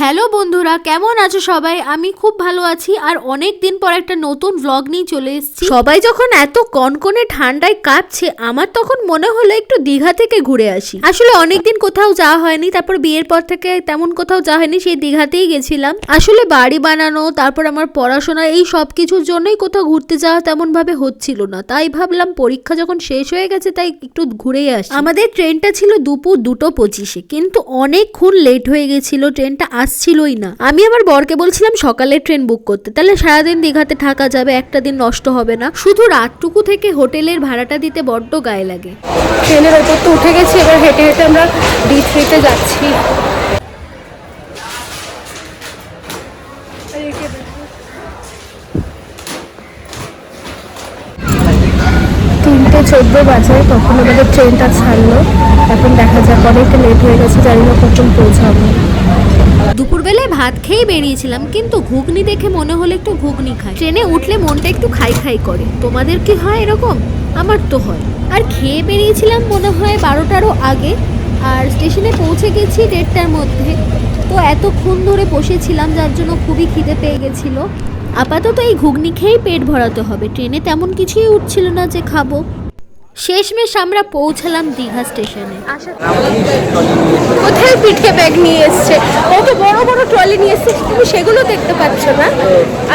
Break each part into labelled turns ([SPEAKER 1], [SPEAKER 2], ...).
[SPEAKER 1] Hello বন্ধুরা, কেমন আছো সবাই? আমি খুব ভালো আছি আর অনেক দিন পর একটা নতুন ভ্লগ নিয়ে চলে এসেছি। সবাই যখন এত কনকনে ঠান্ডায় কাঁপছে, আমার তখন মনে হলো একটু দীঘা থেকে ঘুরে আসি। আসলে অনেক দিন কোথাও যাওয়া হয়নি, তারপর বিয়ের পর থেকে তেমন কোথাও যাওয়া হয়নি, সেই দীঘাতেই গেছিলাম। আসলে বাড়ি বানানো, তারপর আমার পড়াশোনা, এই সব কিছুর জন্যই কোথাও ঘুরতে যাওয়া তেমন ভাবে হচ্ছিল না। তাই ভাবলাম পরীক্ষা যখন শেষ হয়ে গেছে, তাই একটু ঘুরেই আসি। আমাদের ট্রেনটা ছিল দুপুর দুটো পঁচিশে, কিন্তু অনেকক্ষণ লেট হয়ে গেছিল, ট্রেনটা আসছিলই না। আমি আমার বরকে বলছিলাম, সকালের ট্রেন বুক করতে। তাহলে সারাদিন দীঘাতে থাকা যাবে, একটা দিন নষ্ট হবে না। শুধু রাতটুকু থেকে হোটেলের ভাড়াটা দিতে বড্ড গায়ে লাগে।
[SPEAKER 2] ট্রেনের ওপর তো উঠে গেছি, এবার হেঁটে হেঁটে আমরা ডি থ্রিতে যাচ্ছি। তিনটে চোদ্দ বাজে, তখন আমাদের ট্রেনটা ছাড়লো। এখন দেখা যাক, অনেকটা লেট হয়ে গেছে, জানি না কখন পৌঁছাবো।
[SPEAKER 1] দুপুরবেলায় ভাত খেয়ে বেরিয়েছিলাম, কিন্তু ঘুগনি দেখে মনে হলো একটু ঘুগনি খাই। ট্রেনে উঠলে মনটা একটু খাই খাই করে। তোমাদের কি হয় এরকম? আমার তো হয়। আর খেয়ে বেরিয়েছিলাম মনে হয় বারোটারও আগে, আর স্টেশনে পৌঁছে গেছি দেড়টার মধ্যে। তো এতক্ষণ ধরে বসেছিলাম, যার জন্য খুবই খিদে পেয়ে গেছিল। আপাতত এই ঘুগনি খেয়েই পেট ভরাতে হবে। ট্রেনে তেমন কিছুই উঠছিল না যে খাব। শেষমেশ আমরা পৌঁছালাম দীঘা স্টেশনে।
[SPEAKER 2] কোথায় পিঠে ব্যাগ নিয়ে এসছে? ও তো বড় বড় ট্রলি নিয়ে এসছে তুমি সেগুলো দেখতে পাচ্ছ না।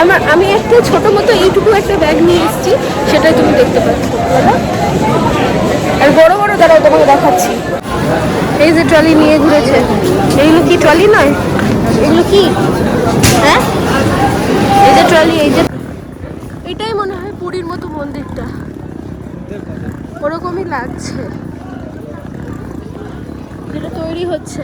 [SPEAKER 2] আমার আমি একটা ছোট মতো এইটুকু একটা ব্যাগ নিয়ে এসেছি সেটাই তুমি দেখতে পাচ্ছ। বলো। আর বড় বড় দাঁড়াও তোমাকে দেখাচ্ছি। এই যে ট্রলি নিয়ে ঘুরেছে। এইগুলো কি ট্রলি নয়? এগুলো কি? হ্যাঁ? এই যে ট্রলি এই যে এটাই মনে হয় পুরীর মতো মন্দিরটা। ওরকমই লাগছে। যেটা তৈরি হচ্ছে।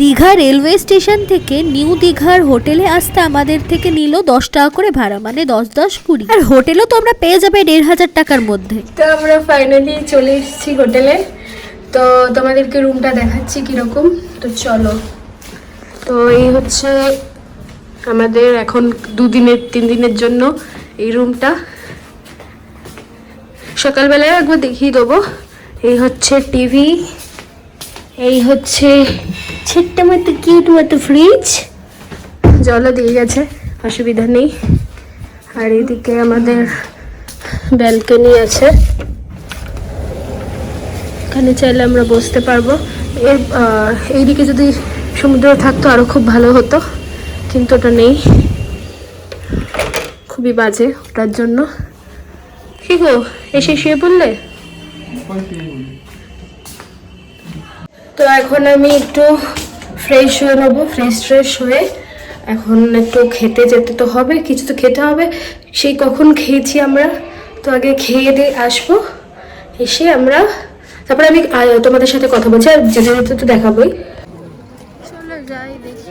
[SPEAKER 1] দীঘা রেলওয়ে স্টেশন থেকে নিউ দীঘার হোটেলে আসতে আমাদের থেকে নিল দশ টাকা করে ভাড়া মানে দশ দশ কুড়ি। আর হোটেলও তো আমরা পেয়ে যাবে দেড় হাজার টাকার মধ্যে।
[SPEAKER 2] তো আমরা ফাইনালি চলে এসেছি হোটেলে। তো তোমাদেরকে রুমটা দেখাচ্ছি কীরকম। তো চলো। তো এই হচ্ছে আমাদের এখন দুদিনের তিন দিনের জন্য এই রুমটা সকালবেলায় একবার দেখিয়ে দেবো। এই হচ্ছে টিভি, এই হচ্ছে ছোট্ট মতো কিউট মতো ফ্রিজ জলও দিয়ে গেছে, অসুবিধা নেই। আর এদিকে আমাদের ব্যালকনি আছে। এখানে চাইলে আমরা বসতে পারব। এর এইদিকে যদি সমুদ্র থাকতো আরও খুব ভালো হতো, কিন্তু ওটা নেই। খুবই বাজে ওটার জন্য। কি গো এসে শুয়ে পড়লে? তো এখন আমি একটু ফ্রেশ হয়ে নেব ফ্রেশ ফ্রেশ হয়ে। এখন একটু খেতে যেতে তো হবে কিছু তো খেতে হবে। সেই কখন খেয়েছি আমরা তো আগে খেয়ে দিয়ে আসব। এসে আমরা তারপরে আমি তোমাদের সাথে কথা বলছি আর যেতে যেতে তো দেখাবোই। চলো যাই দেখি।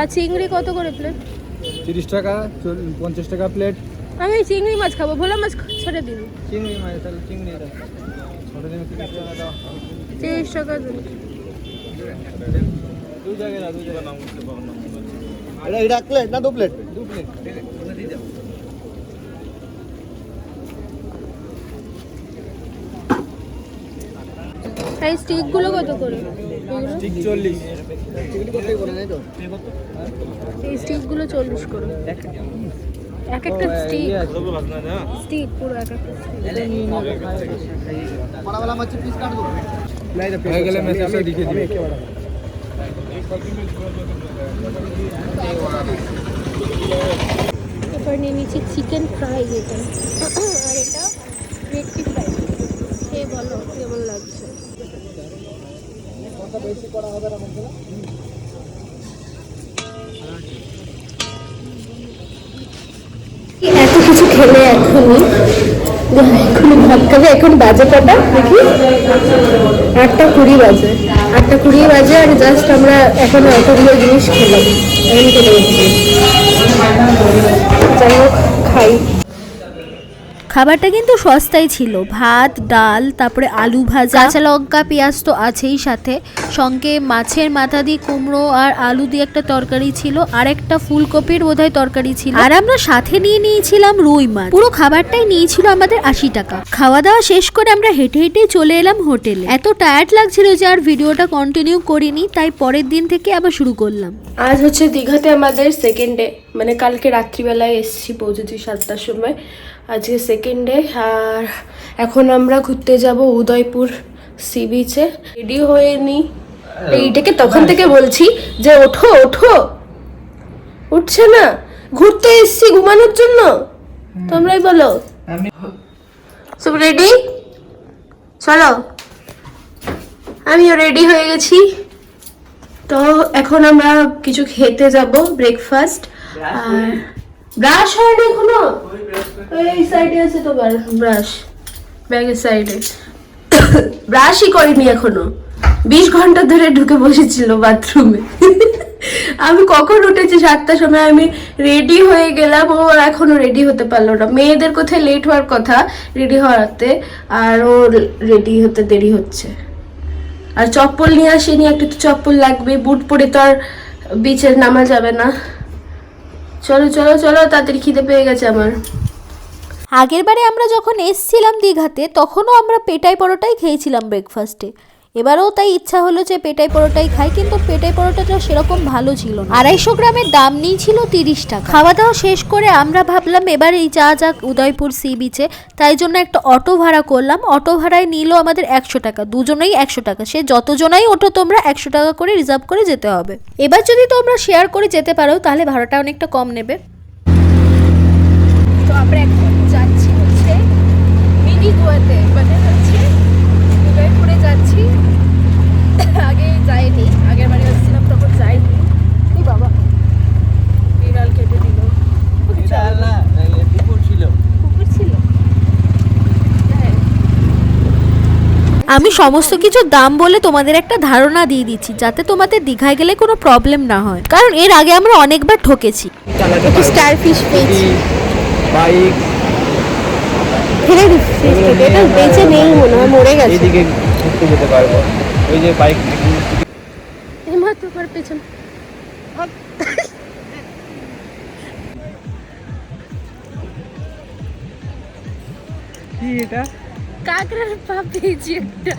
[SPEAKER 2] আর চিংড়ি কত করে প্লেট
[SPEAKER 3] তিরিশ টাকা পঞ্চাশ টাকা প্লেট
[SPEAKER 2] আমি চিংড়ি মাছ খাব ভোলা মাছ ছেড়ে দিন।
[SPEAKER 3] চিংড়ি মাছ তাহলে চিংড়ি তিরিশ টাকা দাও।
[SPEAKER 2] তিরিশ টাকা দিন।
[SPEAKER 3] দু জায়গায় দু জায়গায় নাম করতে পারো না এটা এটা প্লেট না দু প্লেট দু প্লেট
[SPEAKER 2] এই স্টিকগুলো কত করে?
[SPEAKER 3] স্টিক চল্লিশ।
[SPEAKER 2] এই স্টিকগুলো চল্লিশ করে। এক একটা নিয়ে নিচ্ছি চিকেন ফ্রাই যেটা। এত কিছু খেলে এখনই? এখনই ভাত খাবে, এখন বাজে কটা? দেখি। আটটা কুড়ি বাজে। আটটা কুড়ি বাজে আর জাস্ট আমরা এখন এতগুলো জিনিস খেলাম। এখন কেটে যাই হোক, খাই।
[SPEAKER 1] খাবারটা কিন্তু সস্তাই ছিল। ভাত ডাল তারপরে আলু ভাজা। কাঁচা লঙ্কা পেঁয়াজ তো আছেই সাথে। সঙ্গে মাছের মাথা দিয়ে কুমড়ো আর আলু দিয়ে একটা তরকারি ছিল। আর একটা ফুলকপির বোধহয় তরকারি ছিল। আর আমরা সাথে নিয়ে নিয়েছিলাম রুই মাছ। পুরো খাবারটাই নিয়েছিল আমাদের আশি টাকা। খাওয়া দাওয়া শেষ করে আমরা হেঁটে হেঁটে চলে এলাম হোটেলে। এত টায়ার্ড লাগছিল যে আর ভিডিওটা কন্টিনিউ করিনি তাই পরের দিন থেকে আবার শুরু করলাম।
[SPEAKER 2] আজ হচ্ছে দীঘাতে আমাদের সেকেন্ড ডে মানে কালকে রাত্রিবেলায় এসেছি পৌঁছেছি সাতটার সময়। আজকে সেকেন্ড ডে আর এখন আমরা ঘুরতে যাব উদয়পুর সি বিচে রেডি হয়ে নি। এইটাকে তখন থেকে বলছি যে ওঠো ওঠো। উঠছে না। ঘুরতে এসেছি ঘুমানোর জন্য। তোমরাই বলো। সব রেডি চলো। আমিও রেডি হয়ে গেছি। তো এখন আমরা কিছু খেতে যাব ব্রেকফাস্ট আর ব্রাশ হয়নি এখনও? এই সাইডে আছে তো ব্রাশ ব্যাগের সাইডে ব্রাশই করিনি এখনও। বিশ ঘণ্টা ধরে ঢুকে বসেছিল বাথরুমে আমি কখন উঠেছি সাতটার সময় আমি রেডি হয়ে গেলাম। ও এখনও রেডি হতে পারল না। মেয়েদের কোথায় লেট হওয়ার কথা? রেডি হওয়াতে। আর ও রেডি হতে দেরি হচ্ছে। আর চপ্পল নিয়ে আসিনি, একটু তো চপ্পল লাগবে। বুট পরে তো আর বিচে নামা যাবে না। চলো চলো চলো তাড়াতাড়ি খিদে পেয়ে গেছে আমার।
[SPEAKER 1] আগের বারে আমরা যখন এসছিলাম দীঘাতে, তখনও আমরা পেটাই পরোটাই খেয়েছিলাম ব্রেকফাস্টে এবারেও তাই ইচ্ছা হলো যে পেটাই পরোটাই খাই, কিন্তু পেটাই পরোটাটা সেরকম ভালো ছিল না। আড়াইশো গ্রামের দাম নিয়েছিল তিরিশ টাকা। খাওয়া দাওয়া শেষ করে আমরা ভাবলাম এবার এই যা যাক উদয়পুর সি বিচে, তাই জন্য একটা অটো ভাড়া করলাম। অটো ভাড়ায় নিল আমাদের একশো টাকা, দুজনেই একশো টাকা। সে যতজনাই ওঠো তোমরা একশো টাকা করে রিজার্ভ করে যেতে হবে। এবার যদি তোমরা শেয়ার করে যেতে পারো, তাহলে ভাড়াটা অনেকটা কম নেবে
[SPEAKER 2] তো আমরা এখন যাচ্ছি হচ্ছে মিনি গোয়াতে মানে হচ্ছে উদয়পুরে যাচ্ছি আগে যাইনি আগের বারে আসছিলাম তখন যাইনি এই বাবা বিড়াল কেটে দিল
[SPEAKER 3] বিড়াল না নাইলে কুকুর ছিল
[SPEAKER 2] কুকুর ছিল হ্যাঁ
[SPEAKER 1] আমি সমস্ত কিছুর দাম বলে তোমাদের একটা ধারণা দিয়ে দিচ্ছি যাতে তোমাদের দীঘায় গেলে কোনো প্রবলেম না হয়। কারণ এর আগে আমরা অনেকবার ঠকেছি।
[SPEAKER 2] স্টার ফিশ পেয়েছি।
[SPEAKER 3] বাইক
[SPEAKER 2] ফেলে দিচ্ছি। এটা বেঁচে নেই মনে হয় মরে গেছে।
[SPEAKER 3] এইদিকে ঘুরতে যেতে পারব। ওই যে বাইক
[SPEAKER 2] হিমাত উপর পেছন।
[SPEAKER 3] কি এটা?
[SPEAKER 2] কাকড়ার পা পেয়েছি একটা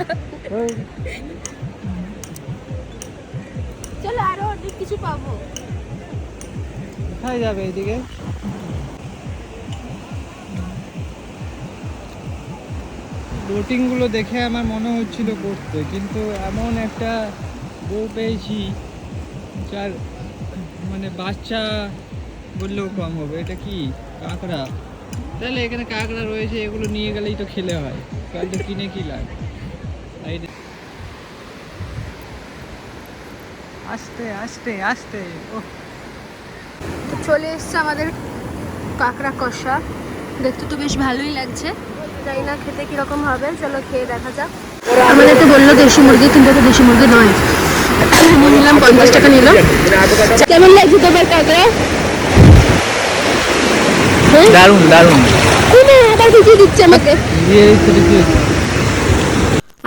[SPEAKER 2] চলো আরও অনেক কিছু পাবো।
[SPEAKER 3] কোথায় যাবে এইদিকে বোটিংগুলো দেখে আমার মনে হচ্ছিল করতে কিন্তু এমন একটা বউ পেয়েছি যার মানে বাচ্চা বললেও কম হবে। এটা কি? কাঁকড়া। তাহলে এখানে কাঁকড়া রয়েছে এগুলো নিয়ে গেলেই তো খেলে হয়। তো কিনে কি লাগ আস্তে আস্তে আস্তে। ও
[SPEAKER 2] চলে এসছে আমাদের কাঁকড়া কষা। দেখতে তো বেশ ভালোই লাগছে। জানি না খেতে কীরকম হবে। চলো খেয়ে দেখা যাক। আমাদের তো বলল দেশি মুরগি কিন্তু তো দেশি মুরগি নয়। আমি নিলাম পঞ্চাশ টাকা নিলাম। কেমন লাগছে তোমার কাঁকড়া? হ্যাঁ?
[SPEAKER 3] দারুণ।
[SPEAKER 2] আবার দিচ্ছে আমাকে।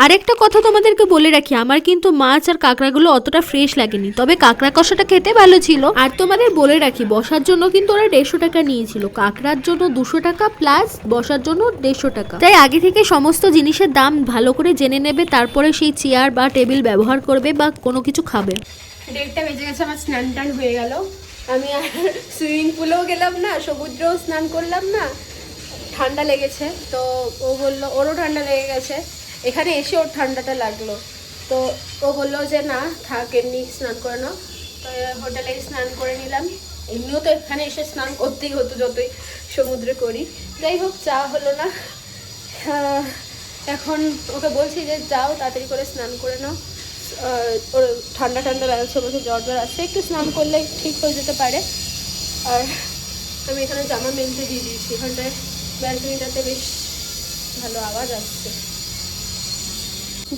[SPEAKER 1] আরেকটা কথা তোমাদেরকে বলে রাখি আমার কিন্তু মাছ আর কাঁকড়াগুলো অতটা ফ্রেশ লাগেনি তবে কাঁকড়া কষাটা খেতে ভালো ছিল। আর তোমাদের বলে রাখি বসার জন্য কিন্তু ওরা দেড়শো টাকা নিয়েছিল কাঁকড়ার জন্য দুশো টাকা প্লাস বসার জন্য দেড়শো টাকা। তাই আগে থেকে সমস্ত জিনিসের দাম ভালো করে জেনে নেবে তারপরে সেই চেয়ার বা টেবিল ব্যবহার করবে বা কোনো কিছু খাবে।
[SPEAKER 2] দেড়টা বেজে গেছে আমার স্নান টান হয়ে গেল। আমি আর সুইমিং পুলেও গেলাম না সমুদ্রেও স্নান করলাম না। ঠান্ডা লেগেছে, তো ও বলল, ওরও ঠান্ডা লেগে গেছে। এখানে এসে ওর ঠান্ডাটা লাগল। তো ও বলল যে, না, থাক, এমনি স্নান করে নাও। তো হোটেলে স্নান করে নিলাম। এমনিও তো এখানে এসে স্নান করতেই হতো যতই সমুদ্রে করি। যাই হোক, চা হলো না। এখন ওকে বলছি যে, যাও, তাড়াতাড়ি করে স্নান করে নাও। ওর ঠান্ডা ঠান্ডা লাগছে বলছে জ্বর জ্বর আসছে একটু স্নান করলে ঠিক হয়ে যেতে পারে। আর আমি এখানে জামা মেলতে দিয়ে দিয়েছি এখানটায় ব্যালকনিটাতে বেশ ভালো আওয়াজ আসছে।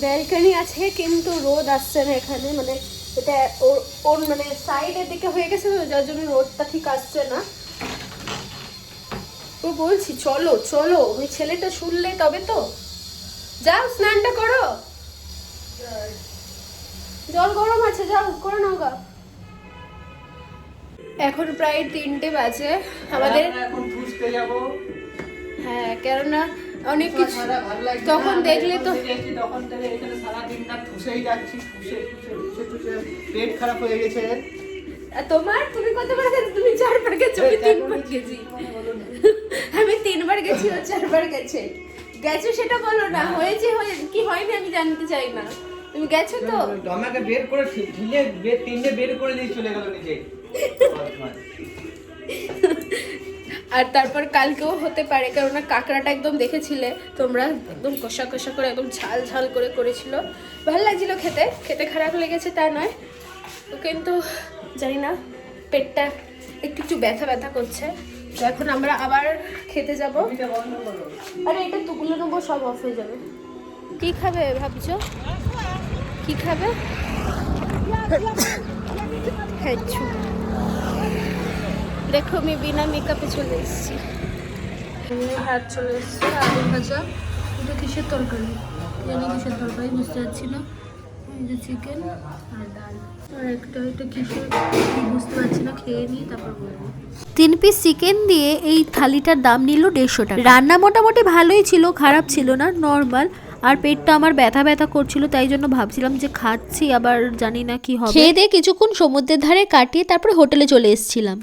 [SPEAKER 2] ব্যালকনি আছে কিন্তু রোদ আসছে না এখানে মানে এটা ওর মানে সাইডের দিকে হয়ে গেছে তো যার জন্য রোদটা ঠিক আসছে না। ও বলছি চলো চলো ওই ছেলেটা শুনলে তবে তো। যাও স্নানটা করো। জল গরম আছে যাও করে নাও গা। এখন প্রায় তিনটে বাজে। আমাদের
[SPEAKER 3] এখন যাব।
[SPEAKER 2] হ্যাঁ কেননা অনেক কিছু তখন দেখলে তো
[SPEAKER 3] তখন থেকে এখানে সারাদিন না ঠুসেই যাচ্ছি ঠুসে পেট খারাপ হয়ে গেছে।
[SPEAKER 2] আর তোমার? তুমি কতবার গেছো? তুমি চারবার গেছো আমি তিনবার গেছি। আমি তিনবার গেছি ও চারবার গেছে। গেছো সেটা বলো না হয়েছে হয়ে কি হয়নি আমি জানতে চাই না। তুমি গেছো তো?
[SPEAKER 3] আমাকে বের করে ঢিলে বের তিনটে বের করে দিয়ে চলে গেল নিজে
[SPEAKER 2] আর তারপর কালকেও হতে পারে কেননা কাঁকড়াটা একদম দেখেছিলে? তোমরা একদম কষা কষা করে একদম ঝাল ঝাল করে করেছিল। ভালো লাগছিল খেতে খেতে খারাপ লেগেছে তা নয়। তো কিন্তু জানি না পেটটা একটু একটু ব্যথা ব্যথা করছে। তো এখন আমরা আবার খেতে যাব। আরে এটা তুগুলো নেব সব অফ হয়ে যাবে। কি খাবে ভাবছ? কি খাবে? খাচ্ছু দেখো আমি বিনা মেকআপে চলে এসেছি। আমি চলে এসেছি আলু ভাজা এটা কিসের তরকারি? জানি কিসের তরকারি বুঝতে পারছি না। এই যে চিকেন আর ডাল। আর একটা এটা কিসের? বুঝতে পারছি না খেয়ে নিই তারপর বলব।
[SPEAKER 1] তিন পিস চিকেন দিয়ে এই থালিটার দাম নিল দেড়শো টাকা। রান্না মোটামুটি ভালোই ছিল খারাপ ছিল না নর্মাল আর পেটটা আমার ব্যথা ব্যথা করছিল তাই জন্য ভাবছিলাম যে খাচ্ছি আবার জানি না কি হবে। খেয়ে দিয়ে কিছুক্ষণ সমুদ্রের ধারে কাটিয়ে তারপরে হোটেলে চলে এসেছিলাম।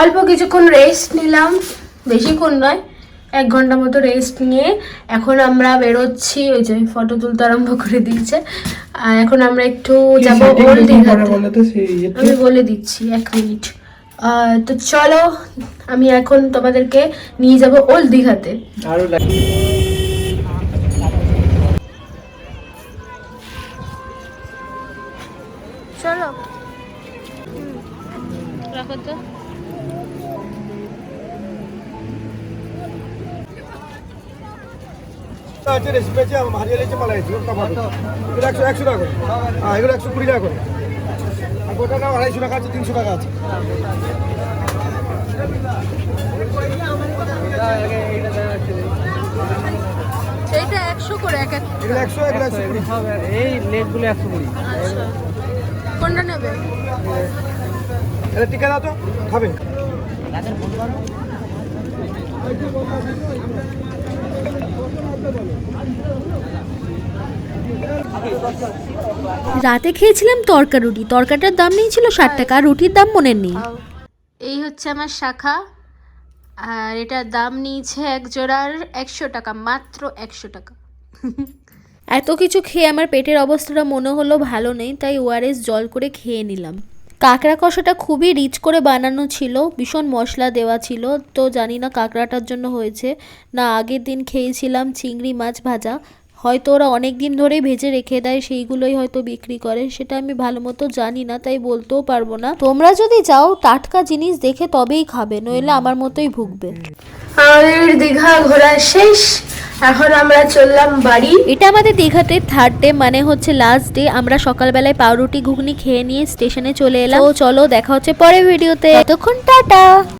[SPEAKER 2] অল্প কিছুক্ষণ রেস্ট নিলাম। বেশিক্ষণ নয় এক ঘণ্টা মতো রেস্ট নিয়ে এখন আমরা বেরোচ্ছি। ওই যে ফটো তুলতে আরম্ভ করে দিচ্ছে আর এখন আমরা একটু যাব ওল্ড আমি বলে দিচ্ছি এক মিনিট তো চলো আমি এখন তোমাদেরকে নিয়ে যাব ওল্ড দীঘাতে। আরও
[SPEAKER 4] আছে রেসিপি আছে ভাজি লেছে মালাই আছে টমাটো এগুলো একশো একশো টাকা করে। হ্যাঁ এগুলো একশো কুড়ি টাকা করে। আর গোটা নাও আড়াইশো টাকা আছে তিনশো টাকা আছে।
[SPEAKER 2] সেইটা একশো করে এক এক
[SPEAKER 4] এগুলো একশো এগুলো একশো কুড়ি।
[SPEAKER 3] এই লেগগুলো একশো কুড়ি।
[SPEAKER 2] আচ্ছা। কোনটা নেবে?
[SPEAKER 4] এটা টিকা দাও তো খাবে।
[SPEAKER 1] রাতে খেয়েছিলাম তরকা রুটি তরকাটার দাম নিয়েছিল ষাট টাকা আর রুটির দাম মনে নেই।
[SPEAKER 2] এই হচ্ছে আমার শাখা। আর এটার দাম নিয়েছে এক জোড়ার একশো টাকা মাত্র একশো টাকা।
[SPEAKER 1] এত কিছু খেয়ে আমার পেটের অবস্থাটা মনে হলো ভালো নেই তাই ওআরএস জল করে খেয়ে নিলাম। কাঁকড়া কষাটা খুবই রিচ করে বানানো ছিল, ভীষণ মশলা দেওয়া ছিল। তো জানি না কাঁকড়াটার জন্য হয়েছে। না, আগের দিন খেয়েছিলাম চিংড়ি মাছ ভাজা। হয়তো ওরা অনেক দিন ধরেই ভেজে রেখে দেয় সেইগুলোই হয়তো বিক্রি করে। সেটা আমি ভালো মতো জানি না তাই বলতেও পারব না। তোমরা যদি যাও টাটকা জিনিস দেখে তবেই খাবে নইলে আমার মতোই ভুগবে।
[SPEAKER 2] আমাদের দীঘা ঘোরা শেষ। এখন আমরা চললাম বাড়ি।
[SPEAKER 1] এটা আমাদের দীঘাতে থার্ড ডে মানে হচ্ছে লাস্ট ডে আমরা সকালবেলায় পাউরুটি ঘুগনি খেয়ে নিয়ে স্টেশনে চলে এলাম। তো চলো দেখা হচ্ছে পরের ভিডিওতে ততক্ষণ টাটা!